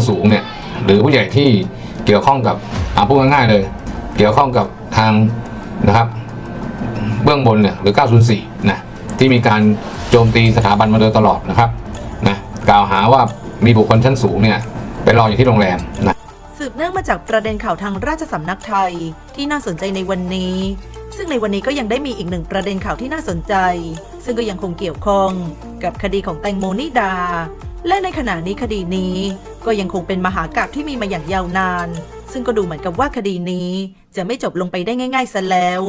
องสูงเนี่ยหรือผู้ใหญ่ที่เกี่ยวข้องกับอาพูดง่ายๆเลย เกี่ยวข้องกับทางนะครับ เบื้องบนเนี่ยหรือ 904 นะที่มีการโจมตีสถาบันมาโดยตลอดนะครับนะกล่าวหาว่ามีบุคคลชั้นสูงเนี่ยไปรออยู่ที่โรงแรมนะสืบเนื่องมาจากประเด็นข่าวทางราชสำนักไทยที่น่าสนใจในวันนี้ ซึ่งในวันนี้ก็ยังได้มีอีกหนึ่งประเด็นข่าวที่น่าสนใจ ซึ่งก็ยังคงเกี่ยวข้องกับคดีของแตงโมนิดา และในขณะนี้คดีนี้ ก็ยังคงเป็นมหากราพย์ที่มีมาอย่างยาวนาน ซึ่งก็ดูเหมือนกับว่าคดีนี้ จะไม่จบลงไปได้ง่าย ๆซะแล้ว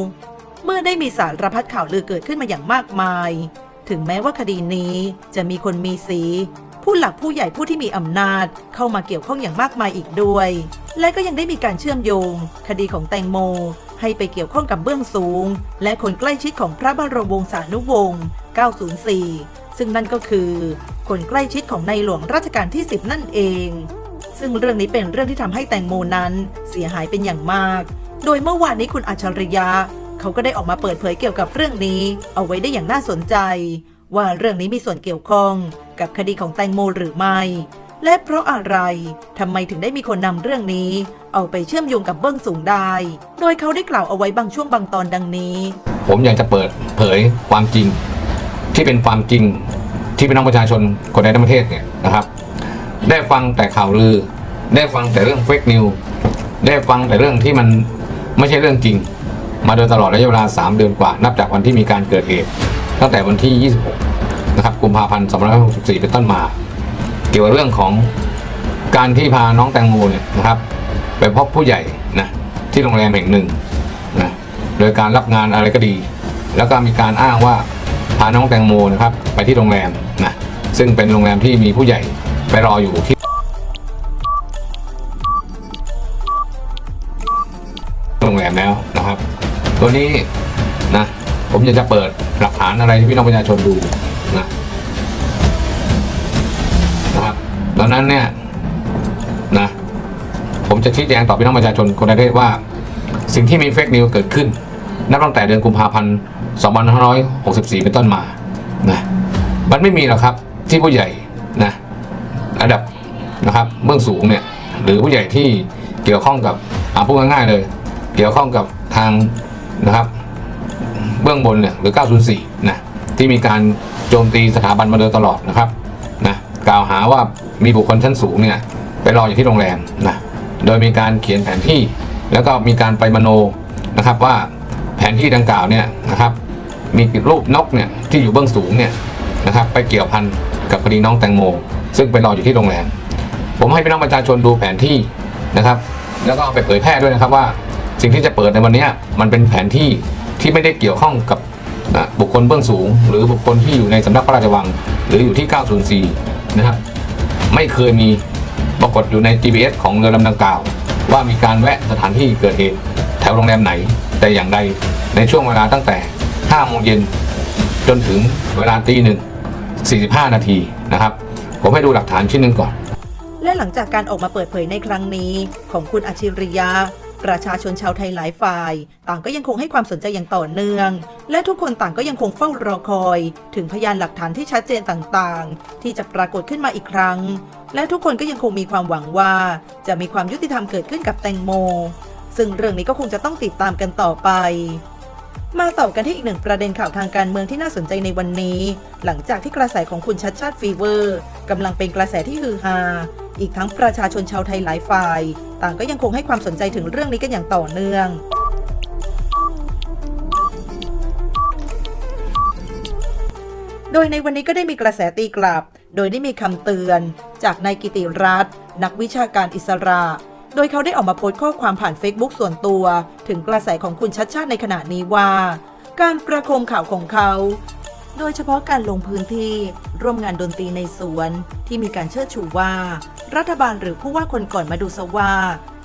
เมื่อได้มีสารพัดข่าวลือเกิดขึ้นมาอย่างมากมาย ถึงแม้ว่าคดีนี้จะมีคนมีสี ผู้หลักผู้ใหญ่ผู้ที่มีอำนาจเข้ามาเกี่ยวข้องอย่างมากมายอีกด้วย และก็ยังได้มีการเชื่อมโยง คดีของแตงโม ให้ไปเกี่ยวข้องกับเบื้องสูง และคนใกล้ชิดของพระบรมวงศานุวงศ์ 904 ซึ่งนั่นก็คือ คนใกล้ชิดของในหลวงรัชกาลที่ 10 นั่นเอง ซึ่งเรื่องนี้เป็นเรื่องที่ทำให้แตงโมนั้นเสียหายเป็นอย่างมาก โดยเมื่อวานนี้คุณอัจฉริยะเขาก็ได้ออกมาเปิดเผยเกี่ยวกับเรื่องนี้ เอาไว้ได้อย่างน่าสนใจ ว่าเรื่องนี้มีส่วนเกี่ยวข้องกับคดีของแตงโมหรือไม่ และเพราะอะไรทำไมถึงได้มีคนนำเรื่องนี้ เอาไปเชื่อมโยงกับเบื้องสูงได้ โดยเขาได้กล่าวเอาไว้บางช่วงบางตอนดังนี้ ผมอยากจะเปิดเผยความจริง ที่เป็นความจริง ที่พี่น้องประชาชนคนในทั้งประเทศเนี่ยนะครับ ได้ฟังแต่ข่าวลือ ได้ฟังแต่เรื่องเฟกนิวได้ฟังแต่เรื่องที่มันไม่ใช่เรื่องจริง มาโดยตลอดระยะเวลา 3 เดือนกว่า นับจากวันที่มีการเกิดเหตุ ตั้งแต่วันที่ 26 นะครับกุมภาพันธ์2564 เป็นต้นมา เกี่ยวกับเรื่องของการที่พาน้องแตงโมเนี่ยนะครับ ไปพบผู้ใหญ่นะที่โรงแรมแห่งหนึ่งนะโดยการรับงานอะไรก็ดี แล้วก็มีการอ้างว่าาน้องแตงโมนะครับไปที่โรงแรมนะซึ่งเป็นโรงแรมที่มีผู้ใหญ่ไปรออยู่ที่โรงแรมแล้วนะครับ ตัวนี้นะผมอยากจะเปิดหลักฐานอะไรให้พี่น้องประชาชนดูนะนะครับตอนนั้นเนี่ยนะผมจะชี้แจงต่อพี่น้องประชาชนคนในประเทศว่า สิ่งที่มีเฟกนิวเกิดขึ้น นับตั้งแต่เดือนกุมภาพันธ์ 2564 เป็นต้นมานะมันไม่มีหรอกครับที่ผู้ใหญ่นะระดับนะครับเบื้องสูงเนี่ยหรือผู้ใหญ่ที่เกี่ยวข้องกับอาพูดง่ายๆเลย เกี่ยวข้องกับทางนะครับ เบื้องบนเนี่ยหรือ 904 นะที่มีการโจมตีสถาบันมาโดยตลอดนะครับนะกล่าวหาว่ามีบุคคลชั้นสูงเนี่ยไปรออยู่ที่โรงแรมนะโดยมีการเขียนแผนที่ แล้วก็มีการไปมโนนะครับว่า ผนที่ดังกล่าวเนี่ยนะครับมีรูปนกเนี่ยที่อยู่เบื้องสูงเนี่ยนะครับไปเกี่ยวพันกับคดีน้องแตงโม ซึ่งไปรออยู่ที่โรงแรมผมให้พี่น้องประชาชนดูแผนที่นะครับ แล้วก็เอาไปเผยแพร่ด้วยนะครับว่า สิ่งที่จะเปิดในวันนี้มันเป็นแผนที่ที่ไม่ได้เกี่ยวข้องกับอะบุคคลเบื้องสูง หรือบุคคลที่อยู่ในสำนักพระราชวัง หรืออยู่ที่ 904 นะครับ ไม่เคยมีปรากฏอยู่ใน GPS ของเรือลำดังกล่าว ว่ามีการแวะสถานที่เกิดเหตุแถวโรงแรมไหนแต่อย่างใด ในช่วงเวลาตั้งแต่ 5 โมงเย็นจนถึงเวลาตีหนึ่ง45 นาทีนะครับ ผมให้ดูหลักฐานชิ้นหนึ่งก่อน และหลังจากการออกมาเปิดเผยในครั้งนี้ ของคุณอัจฉริยะประชาชนชาวไทยหลายฝ่าย ต่างก็ยังคงให้ความสนใจอย่างต่อเนื่อง และทุกคนต่างก็ยังคงเฝ้ารอคอย ถึงพยานหลักฐานที่ชัดเจนต่างๆ ที่จะปรากฏขึ้นมาอีกครั้ง และทุกคนก็ยังคงมีความหวังว่า จะมีความยุติธรรมเกิดขึ้นกับแตงโม ซึ่งเรื่องนี้ก็คงจะต้องติดตามกันต่อไป มาต่อกันที่อีกหนึ่งประเด็นข่าวทางการเมืองที่น่าสนใจในวันนี้ หลังจากที่กระแสของคุณชัดชาติฟีเวอร์กำลังเป็นกระแสที่ฮือฮาอีกทั้งประชาชนชาวไทยหลายฝ่าย ต่างก็ยังคงให้ความสนใจถึงเรื่องนี้กันอย่างต่อเนื่องโดยในวันนี้ก็ได้มีกระแสตีกลับ โดยได้มีคำเตือน จากนายกิติรัตน์นักวิชาการอิสระ โดยเขาได้ออกมาโพสต์ข้อความผ่าน Facebook ส่วนตัว ถึงกระแสของคุณชัดชาติในขณะนี้ว่า การประโคมข่าวของเขา โดยเฉพาะการลงพื้นที่ร่วมงานดนตรีในสวน ที่มีการเชิดชูว่า รัฐบาลหรือผู้ว่าคนก่อนมาดูซะว่า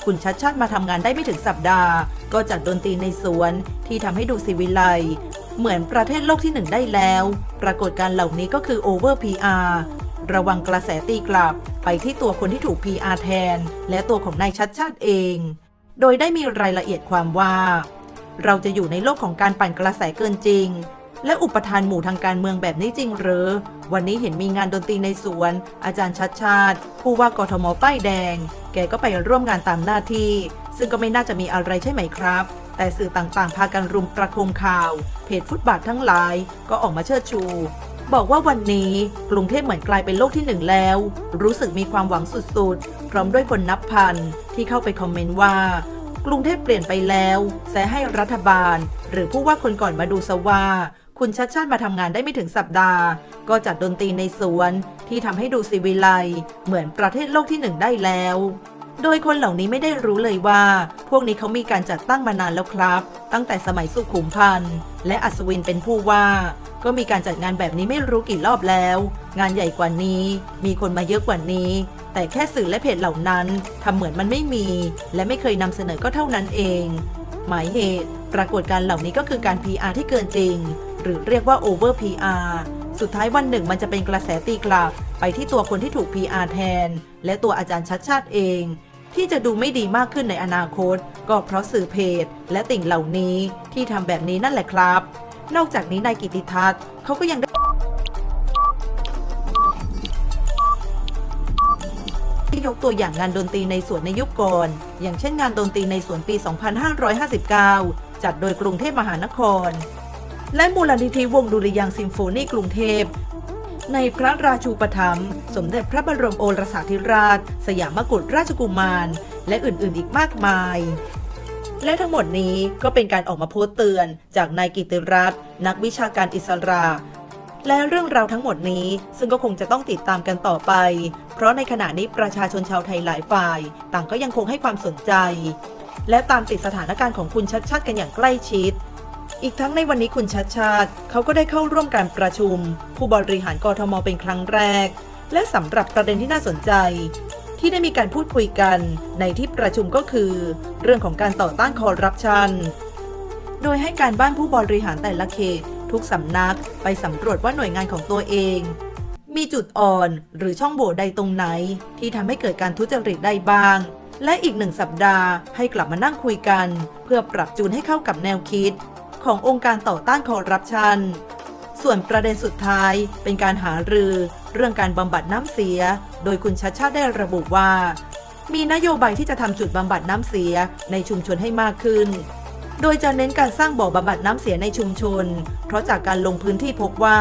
คุณชัดชาติมาทำงานได้ไม่ถึงสัปดาห์ ก็จัดดนตรีในสวนที่ทำให้ดูสิวิไลเหมือนประเทศโลกที่หนึ่งได้แล้ว ปรากฏการเหล่านี้ก็คือ over PR ระวังกระแสตีกลับไปที่ตัวคนที่ถูก PR แทน และตัวของนายชัดชาติเอง โดยได้มีรายละเอียดความว่า เราจะอยู่ในโลกของการปั่นกระแสเกินจริง และอุปทานหมู่ทางการเมืองแบบนี้จริงหรือ วันนี้เห็นมีงานดนตรีในสวน อาจารย์ชัดชาติ ผู้ว่ากทมป้ายแดง แกก็ไปร่วมงานตามหน้าที่ ซึ่งก็ไม่น่าจะมีอะไรใช่ไหมครับแต่สื่อต่างๆ พากันรุมประโคมข่าว เพจฟุตบาททั้งหลายก็ออกมาเชิดชู บอกว่าวันนี้กรุงเทพเหมือนกลายเป็นโลกที่หนึ่งแล้ว รู้สึกมีความหวังสุดๆ พร้อมด้วยคนนับพันที่เข้าไปคอมเมนต์ว่า กรุงเทพเปลี่ยนไปแล้วแสให้รัฐบาล หรือผู้ว่าคนก่อนมาดูซะว่า คุณชัดชาติมาทำงานได้ไม่ถึงสัปดาห์ ก็จัดดนตรีในสวนที่ทำให้ดูสิวิไลเหมือนประเทศโลกที่หนึ่งได้แล้ว โดยคนเหล่านี้ไม่ได้รู้เลยว่า พวกนี้เขามีการจัดตั้งมานานแล้วครับ ตั้งแต่สมัยสุขุมพันธ์และอัศวินเป็นผู้ว่า ก็มีการจัดงานแบบนี้ไม่รู้กี่รอบแล้ว งานใหญ่กว่านี้ มีคนมาเยอะกว่านี้ แต่แค่สื่อและเพจเหล่านั้นทำเหมือนมันไม่มี และไม่เคยนำเสนอก็เท่านั้นเอง หมายเหตุ ปรากฏการเหล่านี้ก็คือการ PR ที่เกินจริง หรือเรียกว่า over PR สุดท้ายวันหนึ่งมันจะเป็นกระแสตีกลับ ไปที่ตัวคนที่ถูก PR แทน และตัวอาจารย์ชัดชาติเอง ที่จะดูไม่ดีมากขึ้นในอนาคต ก็เพราะสื่อเพจและติ่งเหล่านี้ที่ทำแบบนี้นั่นแหละครับ นอกจากนี้นายกิติทัศน์เขาก็ยังได้ยกตัวอย่างงานดนตรีในสวนในยุคก่อน อย่างเช่นงานดนตรีในสวนปี 2559 จัดโดยกรุงเทพมหานคร และมูลนิธิวงดุริยางซิมโฟนีกรุงเทพ ในพระราชูปถัมภ์สมเด็จพระบรมโอรสาธิราช สยามกุฎราชกุมาร และอื่นๆ อีกมากมาย และทั้งหมดนี้ก็เป็นการออกมาโพสต์เตือนจากนายกิติรัตน์นักวิชาการอิสระและเรื่องราวทั้งหมดนี้ซึ่งก็คงจะต้องติดตามกันต่อไป เพราะในขณะนี้ประชาชนชาวไทยหลายฝ่าย ต่างก็ยังคงให้ความสนใจ และตามติดสถานการณ์ของคุณชัดชาติกันอย่างใกล้ชิด อีกทั้งในวันนี้คุณชัดชาติ เขาก็ได้เข้าร่วมการประชุม ผู้บริหารกทมเป็นครั้งแรก และสำหรับประเด็นที่น่าสนใจ ที่ได้มีการพูดคุยกันในที่ประชุมก็คือ เรื่องของการต่อต้านคอร์รัปชัน โดยให้การบ้านผู้บริหารแต่ละเขต ทุกสำนักไปสำรวจว่าหน่วยงานของตัวเอง มีจุดอ่อนหรือช่องโหว่ใดตรงไหน ที่ทำให้เกิดการทุจริตได้บ้างและอีกหนึ่งสัปดาห์ให้กลับมานั่งคุยกัน เพื่อปรับจูนให้เข้ากับแนวคิด ขององค์การต่อต้านคอร์รัปชัน ส่วนประเด็นสุดท้ายเป็นการหารือเรื่องการบำบัดน้ำเสีย โดยคุณชัดชาติได้ระบุว่า มีนโยบายที่จะทำจุดบำบัดน้ำเสียในชุมชนให้มากขึ้น โดยจะเน้นการสร้างบ่อบำบัดน้ำเสียในชุมชน เพราะจากการลงพื้นที่พบว่า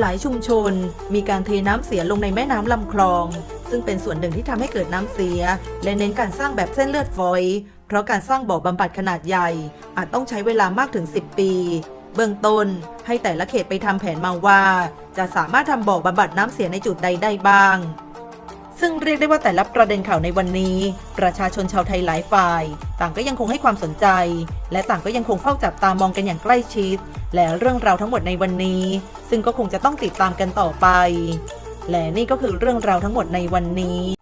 หลายชุมชนมีการเทน้ำเสียลงในแม่น้ำลำคลองซึ่งเป็นส่วนหนึ่งที่ทำให้เกิดน้ำเสีย และเน้นการสร้างแบบเส้นเลือดฝอย เพราะการสร้างบ่อบำบัดขนาดใหญ่ อาจต้องใช้เวลามากถึง 10 ปี เบื้องต้นให้แต่ละเขตไปทำแผนมาว่า จะสามารถทำบ่อบำบัดน้ำเสียในจุดใดได้บ้าง ซึ่งเรียกได้ว่าแต่ละประเด็นข่าวในวันนี้ ประชาชนชาวไทยหลายฝ่าย ต่างก็ยังคงให้ความสนใจ และต่างก็ยังคงเฝ้าจับตามองกันอย่างใกล้ชิด และเรื่องราวทั้งหมดในวันนี้ ซึ่งก็คงจะต้องติดตามกันต่อไป และนี่ก็คือเรื่องราวทั้งหมดในวันนี้